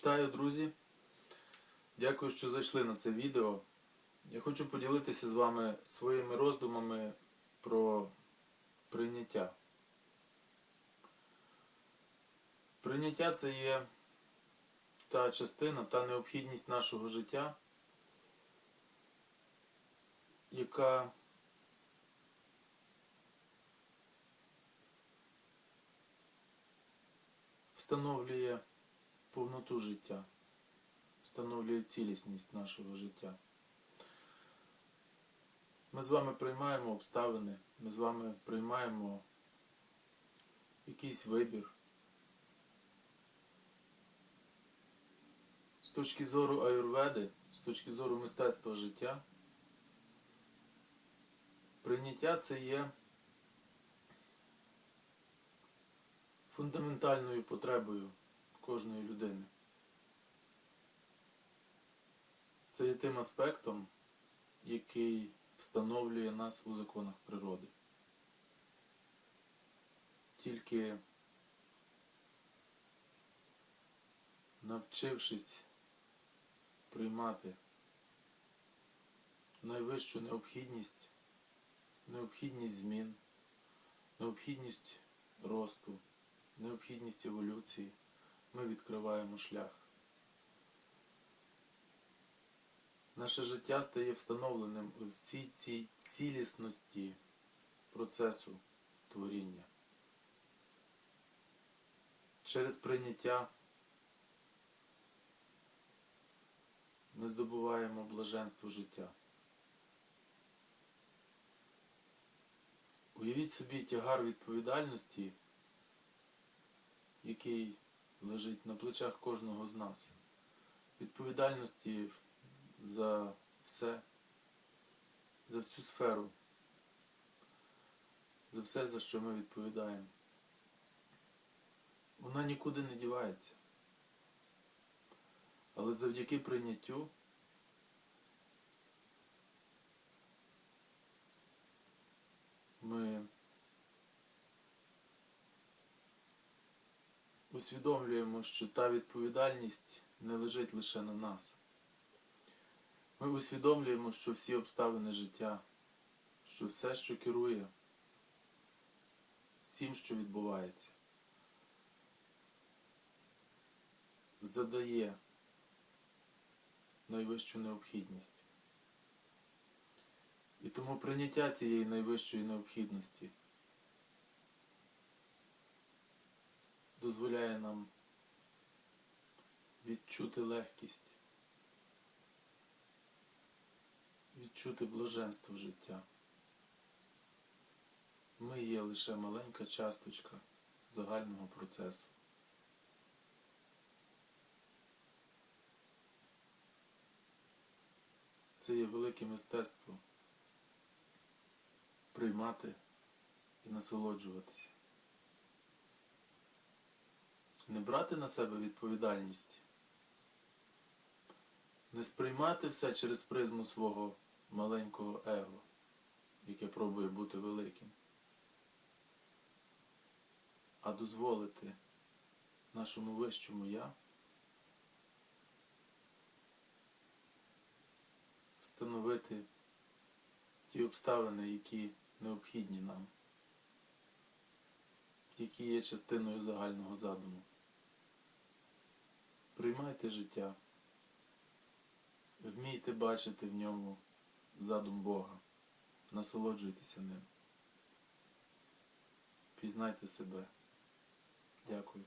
Вітаю, друзі! Дякую, що зайшли на це відео. Я хочу поділитися з вами своїми роздумами про прийняття. Прийняття це є та частина, та необхідність нашого життя, яка встановлює повноту життя, встановлює цілісність нашого життя. Ми з вами приймаємо обставини, ми з вами приймаємо якийсь вибір. З точки зору аюрведи, з точки зору мистецтва життя, прийняття це є фундаментальною потребою кожної людини. Це є тим аспектом, який встановлює нас у законах природи. Тільки навчившись приймати найвищу необхідність, необхідність змін, необхідність росту, необхідність еволюції, ми відкриваємо шлях. Наше життя стає встановленим у всій цій цілісності процесу творіння. Через прийняття ми здобуваємо блаженство життя. Уявіть собі тягар відповідальності, який лежить на плечах кожного з нас. Відповідальності за все, за всю сферу, за все, за що ми відповідаємо. Вона нікуди не дівається. Але завдяки прийняттю ми усвідомлюємо, що та відповідальність не лежить лише на нас. Ми усвідомлюємо, що всі обставини життя, що все, що керує всім, що відбувається, задає найвищу необхідність. І тому прийняття цієї найвищої необхідності дозволяє нам відчути легкість, відчути блаженство життя. Ми є лише маленька часточка загального процесу. Це є велике мистецтво приймати і насолоджуватися. Не брати на себе відповідальність, не сприймати все через призму свого маленького его, яке пробує бути великим, а дозволити нашому вищому я встановити ті обставини, які необхідні нам, які є частиною загального задуму. Приймайте життя, вмійте бачити в ньому задум Бога, насолоджуйтеся ним. Пізнайте себе. Дякую.